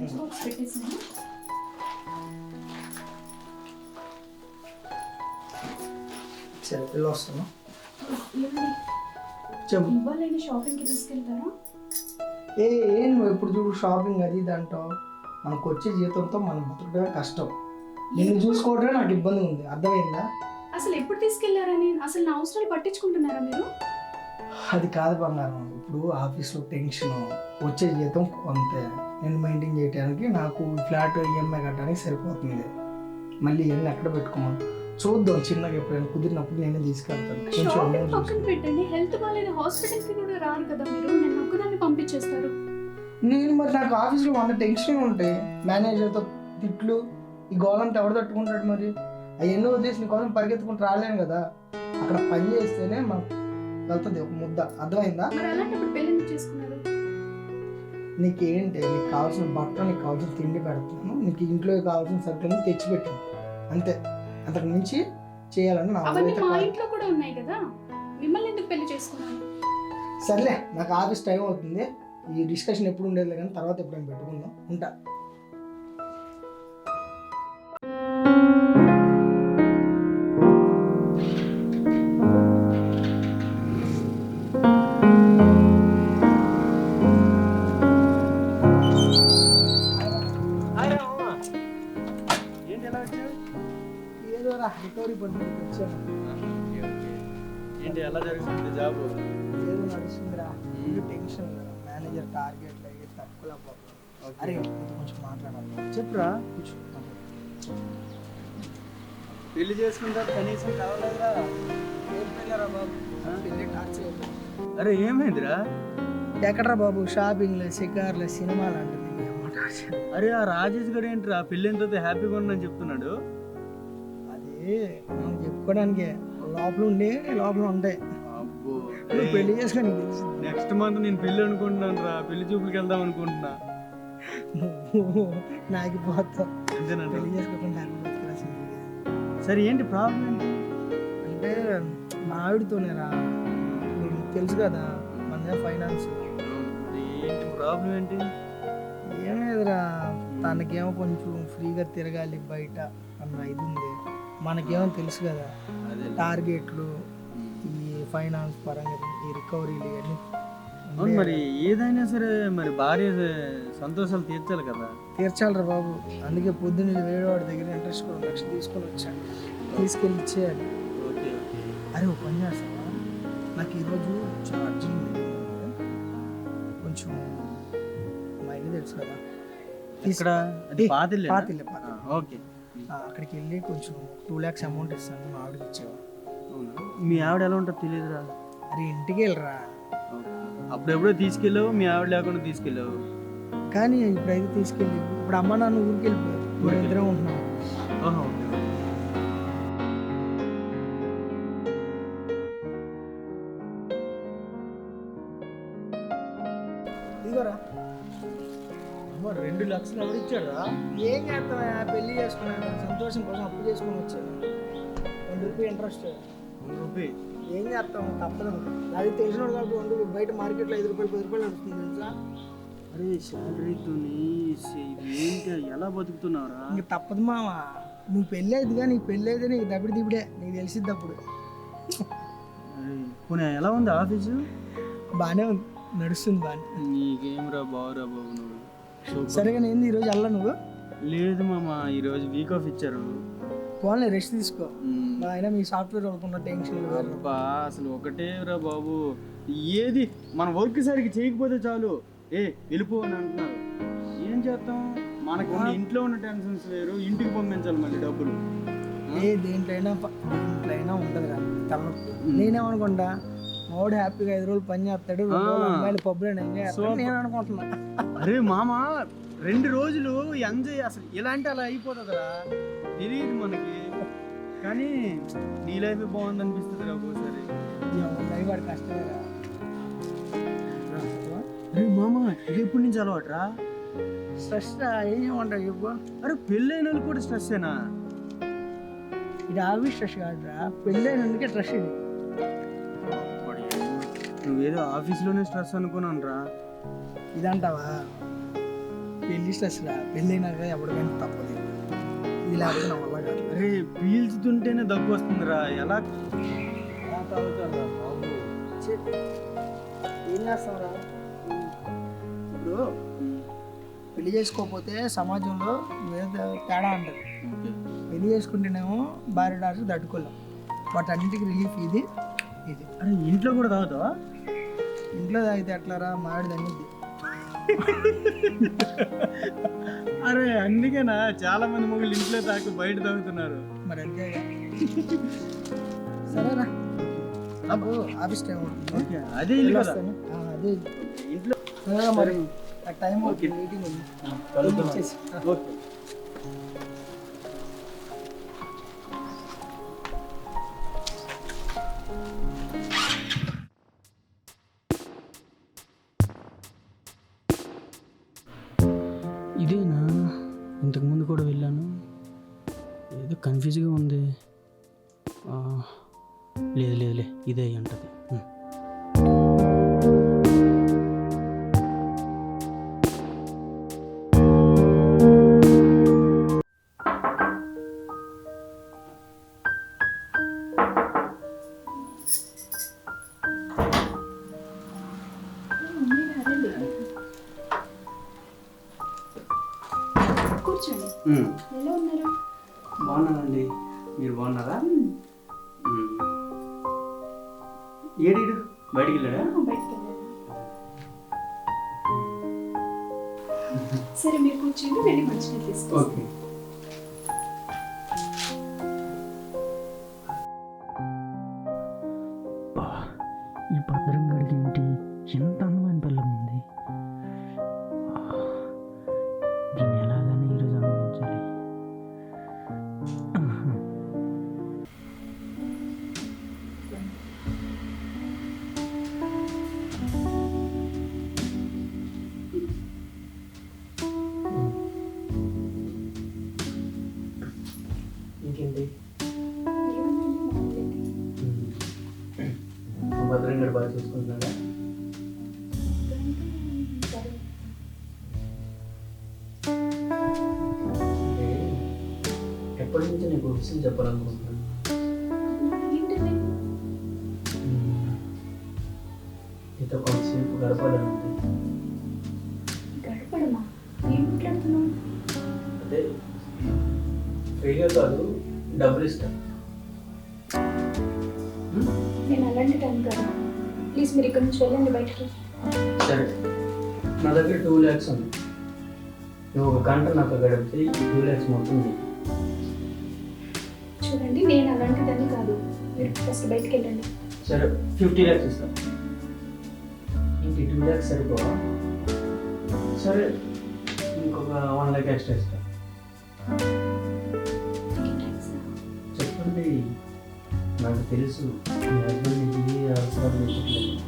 పెట్టేసాను సరే వెళ్ళి వస్తాను ఏమండి చెప్పు ఇవ్వాలని షాపింగ్కి తీసుకెళ్తారా? ఏ ఏం నువ్వు ఎప్పుడు చూడు షాపింగ్ అది ఇది అంటావు. మనకు వచ్చే జీతంతో మనం బతకడమే కష్టం. నిన్ను చూసుకోవడమే నాకు ఇబ్బంది ఉంది. అర్థమైందా? అసలు ఎప్పుడు తీసుకెళ్ళారని అసలు నా అవసరాలు పట్టించుకుంటున్నారా మీరు? అది కాదు బంగారం. ఇప్పుడు ఆఫీస్లో టెన్షన్ వచ్చే జీతం అంతే. నేను మెయింటైన్ చేయడానికి నాకు ఫ్లాట్ ఈఎంఐ కట్టడానికి సరిపోతుంది. మళ్ళీ ఇవన్నీ ఎక్కడ పెట్టుకోమని? చూద్దాం చిన్నగా ఎప్పుడైనా కుదిరినప్పుడు నేనే తీసుకెళ్తాను. కొంచెం షాపింగ్ amount పక్కన చూసుకో. పెట్టండి. హెల్త్ బాగాలేదు హాస్పిటల్కి కూడా రారు కదా మీరు. నేను ఒక్కదాన్ని పంపించేస్తారు. నేను మరి నాకు ఆఫీస్లో వంద టెన్షన్ ఉంటాయి. మేనేజర్తో తిట్లు ఈ గోలంతా ఎవడు తట్టుకుంటాడు మరి? అవన్నీ వదిలేసి నీకోసం పరిగెత్తుకుంటూ రాలేను కదా. అక్కడ పని చేస్తేనే మనకు వెళ్తుంది ఒక ముద్ద. అర్థమైందా? మరి అలాంటప్పుడు పెళ్ళి ఎందుకు చేసుకున్నారు నీకేంటి? నీకు కావాల్సిన బట్టలు నీకు కావాల్సిన తిండి పెడుతున్నాను. నీకు ఇంట్లో కావాల్సిన సరుకులను తెచ్చిపెట్టాను అంతే. అంతకు మించి చేయాలని నా మా. ఇంట్లో కూడా ఉన్నాయి కదా. మిమ్మల్ని ఎందుకు పెళ్ళి చేసుకున్నాను సర్లే నాకు ఆఫీస్ టైం అవుతుంది. ఈ డిస్కషన్ ఎప్పుడు ఉండేది కానీ తర్వాత ఎప్పుడైనా పెట్టుకుందాం. ఉంటా. ఏంటి ఎలా వచ్చావు? ఏదో రా రికవరీ పడుతుంది వచ్చాను. ఏంటి ఎలా జరుగుతుంది జాబ్? ఏదో నడుస్తుందిరా. టెన్షన్. మేనేజర్ టార్గెట్ అయ్యి తక్కువ అరే కొంచెం మాట్లాడాలి. చెప్పురా పెళ్ళి చేసుకుంటా కనీసం కావాలరా ఏం పెళ్ళరా బాబు పెళ్ళి టార్చర్ అయిపోయింది. అరే ఏమైందిరా? ఎక్కడ్రా బాబు? షాపింగ్లు షికార్లు సినిమాలు అంటుంది అరే ఆ రాజేష్ గారు ఏంట్రా? పెళ్ళైన తర్వాత హ్యాపీగా ఉన్నాను చెప్తున్నాడు. అది మనం చెప్పుకోవడానికి లోపల ఉండి లోపల ఉంటాయి. నువ్వు పెళ్ళి చేసుకొని నెక్స్ట్ మంత్ నేను పెళ్ళి అనుకుంటున్నాను రా పెళ్ళి చూపులకి వెళ్దాం అనుకుంటున్నా. నువ్వు నాకు పెళ్ళి చేసుకోకుండా సరే ఏంటి ప్రాబ్లం ఏంటి? అంటే మా ఆవిడతోనేరా. నీకు తెలుసు కదా మన ఫైనాన్స్. ఏంటి ప్రాబ్లం ఏంటి? ఏం లేదురా తనకేమో కొంచెం ఫ్రీగా తిరగాలి బయట అన్న ఇది ఉంది. మనకేమో తెలుసు కదా అదే టార్గెట్లు ఈ ఫైనాన్స్ పరంగా ఈ రికవరీలు ఇవన్నీ అవును మరి ఏదైనా సరే మరి భార్య సంతోషాలు తీర్చాలి కదా. తీర్చాలరా బాబు. అందుకే పొద్దున్న వేరేవాడి దగ్గర ఇంట్రెస్ట్ కూడా లక్ష తీసుకొని వచ్చాను. తీసుకెళ్ళి ఇచ్చేయాలి. ఓకే అరే ఒక పని చేస్తావా? నాకు ఈరోజు చాలా అర్జెంట్ కొంచెం తెలుసు కదా. ఇక్కడ ఓకే. అక్కడికి వెళ్ళి కొంచెం టూ ల్యాక్స్ అమౌంట్ ఇస్తాను మా ఆవిడకి ఇచ్చేవా. అవునా? మీ ఆవిడ ఎలా ఉంటుందో తెలియదురా. అరే ఇంటికి వెళ్ళరా. అప్పుడెప్పుడో తీసుకెళ్ళావు? మీ ఆవిడ లేకుండా తీసుకెళ్ళావు? కానీ ఇప్పుడైతే తీసుకెళ్ళి ఇప్పుడు అమ్మ నాన్న ఊరికి వెళ్ళిపోయారు. ఇద్దరం ఉంటున్నాం. ఓహో. లక్షలు ఎవరు ఇచ్చాడా ఏం చేస్తావా? పెళ్ళి చేసుకున్నాను సంతోషం కోసం అప్పు చేసుకుని వచ్చాను రెండు రూపాయి ఇంట్రెస్ట్ రూపాయి. ఏం చేస్తాం? తప్పదు. అది తెలిసినోడు కాబట్టి రెండు బయట మార్కెట్లో ఐదు రూపాయలు పది రూపాయలు నడుస్తుంది తెలుసా? అరే శాలరీతో ఏంటి ఎలా బతుకుతున్నావురా? ఇంక తప్పదు మామ నువ్వు పెళ్ళి అయిద్దిగా నీకు పెళ్ళి అయితే నీకు దప్పుడు దిప్పుడే. నీకు తెలిసిద్ది అప్పుడు. పోనీ ఎలా ఉంది ఆఫీసు? బాగానే ఉంది. నడుస్తుంది బాగానే నీకేం రా బావురా బాబు నువ్వు. సరేగా ఏంది ఈరోజు వెళ్ళా నువ్వు? లేదు మామ ఈరోజు వీక్ ఆఫ్ ఇచ్చారు ఫోన్లో రెస్ట్ తీసుకో. ఆయన మీ సాఫ్ట్వేర్ అవుతున్న టెన్షన్ అబ్బా అసలు ఒకటే రా బాబు. ఏది? మన వర్క్ సరిగ్గా చేయకపోతే చాలు. ఏ వెళ్ళిపో అని అంటున్నారు. ఏం చేస్తాం? మనకు ఇంట్లో ఉన్న టెన్షన్స్ వేరు ఇంటికి పంపించాలి మళ్ళీ డబ్బులు. ఏ దేంట్లో అయినా దేంట్లో అయినా ఉంటుంది కదా తలనొప్పి నేనేమనుకుంటా మావాడు హ్యాపీగా ఐదు రోజులు పని చేస్తాడు రెండు రోజులు ఆ. అమ్మాయిలు పబ్బులో ఎంజాయ్ చేస్తాడు. Super. నేను అనుకుంటున్నా. అరే మామ రెండు రోజులు ఎంజాయ్ అసలు ఇలాంటి అలా అయిపోతుందిరా. తెలియదు మనకి. కానీ నీ లైఫ్ బాగుంది అనిపిస్తుంది రా వాడు కష్టమే. అరే మామ ఇది ఎప్పటి నుంచి అలవాటు రా స్ట్రెస్ ఏం చేయమంటావు చెప్పు. అరే పెళ్ళైన వాళ్ళు కూడా స్ట్రెస్సేనా ఇది ఆఫీస్ స్ట్రెస్ కాదురా. పెళ్ళైనందుకే స్ట్రెస్ ఇది. నువ్వేదో ఆఫీస్లోనే స్ట్రెస్ అనుకున్నాను రా ఇదంటావా? పెళ్ళి స్ట్రెస్ రా పెళ్ళైనాక ఎవరికైనా తప్పదు. ఇది లేకపోతే నా వల్ల కాదు. అరే పీల్చుతుంటేనే దగ్గు వస్తుందిరా. ఎలా? తాగుతారా బాబు ఏం చేస్తావురా? ఇప్పుడు పెళ్ళి చేసుకోకపోతే సమాజంలో ఏదో తేడా ఉంటుంది పెళ్ళి చేసుకుంటేనేమో భార్య డాక్టర్ తట్టుకోలేం. వాటన్నిటికి రిలీఫ్ ఇది ఇది. అరే ఇంట్లో కూడా తాగుతావా? ఇంట్లో తాగితే ఎట్లారా? మాడి అరే అందుకేనా? చాలా మంది మొగుళ్ళు ఇంట్లో తాకి బయట తాగుతున్నారు. మరి అంతే సరేరా. నాకు ఆఫీస్ టైం ఓకే అదే ఇల్లు అదే ఇంట్లో మరి. టైం మీటింగ్ ఉంది. ఓకే. కూడా వెళ్ళాను. ఏదో కన్ఫ్యూజ్గా ఉంది. లేదు లేదులే ఇదే అయి ఉంటుంది. కూర్చోండి. ఎలా ఉన్నారు? బాగున్నానండి. మీరు బాగున్నారా? ఉం. ఏడీడు బయటికి వెళ్ళాడా బయటకు వెళ్ళాను సరే మీరు కూర్చోండి వెళ్ళి మంచిగా ఓకే. ఈ భద్రం గడి బాగా చూసుకుంటున్నాడా అంటే ఎప్పటి నుంచి నీకు విషయం చెప్పాలనుకుంటున్నాను ఏంటది మ్మ్. నీతో కొంతసేపు గడపాలని ఉంది గడపడమా? ఏం మాట్లాడుతున్నావు? అదే ఫ్రీగా కాదు డబ్బులు ఇస్తాను? నేను అలాంటి టైం కదా ప్లీజ్ మీరు ఇక్కడ నుంచి వెళ్ళండి బయటకి. సరే. నా దగ్గర టూ ల్యాక్స్ ఉంది. నువ్వు ఒక గంట నాకు గడిపితే టూ ల్యాక్స్ మొత్తం. చూడండి నేను అలాంటి దాన్ని కాదు. మీరు ఫస్ట్ బయటకు వెళ్ళండి. సరే ఫిఫ్టీ ల్యాక్స్ ఇస్తాను ఇంక టూ ల్యాక్స్ సరిపోవా? సరే ఇంకొక వన్ ల్యాక్ ఎక్స్ట్రా ఇస్తాను చెప్పండి. నాకు తెలుసు. మీ హస్బెండ్ అవసరాలు పెట్టట్లేదు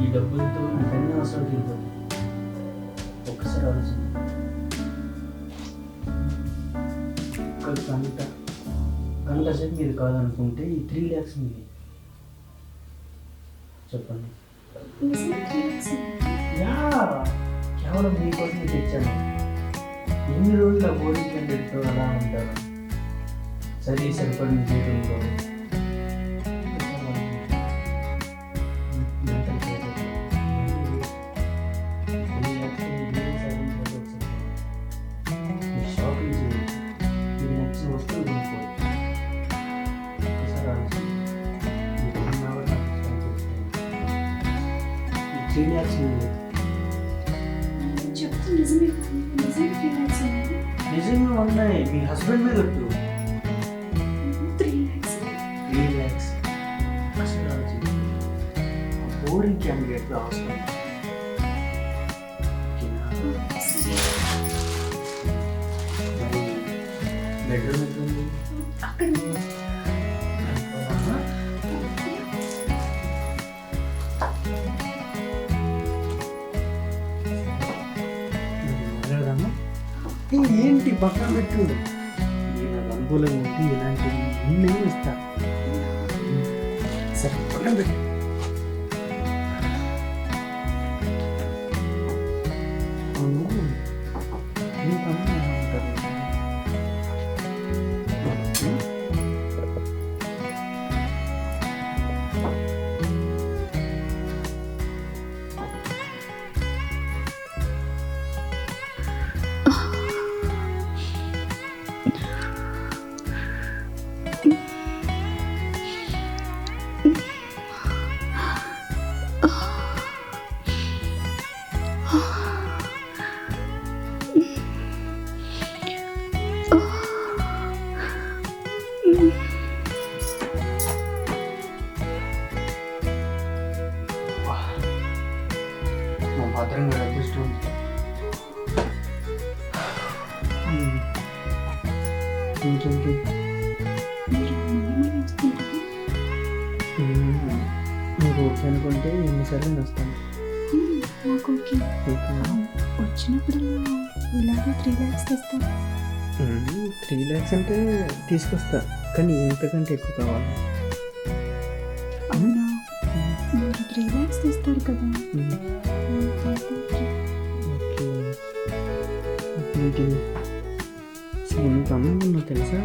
ఈ డబ్బులతో నాకు అన్ని అవసరాలు తీరిపోతాయి ఒక్కసారి ఆలోచన ఒక గంట గంట సేపు మీరు కాదనుకుంటే ఈ త్రీ ల్యాక్స్ మీది చెప్పండి. కేవలం మీకోసం తెచ్చాను. ఎన్ని రోజులు ఆ పోలీస్ క్యాండిడేట్తో అలా ఉంటారు సరే సరిపడిన జీవితంలో. ల్యాక్స్ నిజంగా ఉన్నాయి. మీ హస్బెండ్ మీద ఒట్టు త్రీ ల్యాక్స్ అసలు బోరింగ్ క్యాండిడేట్ అవసరం ఏంటి పక్కన పెట్టు నాకు అనుకూలంగా ఉంటే ఇలాంటివి ఇస్తా. సరే పక్కన పెట్టు. వచ్చినప్పుడల్లా ఇలాగే త్రీ ల్యాక్స్ తెస్తాను త్రీ ల్యాక్స్ అంటే తీసుకొస్తా కానీ ఇంతకంటే ఎక్కువ కావాలి. అవునా? మీరు త్రీ ల్యాక్స్ తెస్తారు కదా. అసలు అందంగా ఉందో తెలుసా?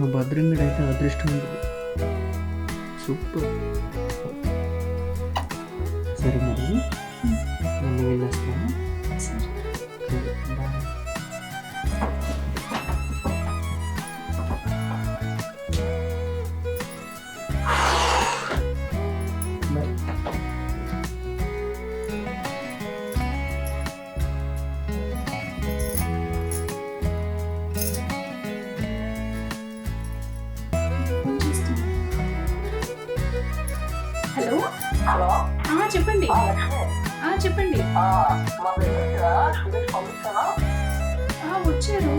మా భద్రంగడు అయితే అదృష్టం ఉంటుంది సూపర్. సరే మరి. మళ్ళీ వెళ్ళొస్తాను. చేస్తాను హలో? హలో? చెప్పండి. చెప్పండి. వచ్చారు.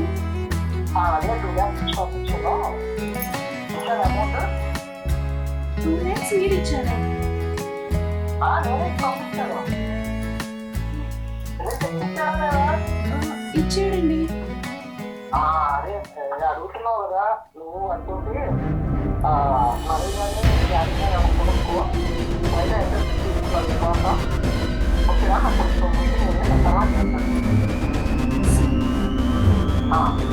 టూ ల్యాక్స్ మీరు ఇచ్చారా? ఇచ్చాడండి. అడుగుతున్నావు కదా నువ్వు ఆ, మరి అయితే 我好像说过这个女人很高傲啊。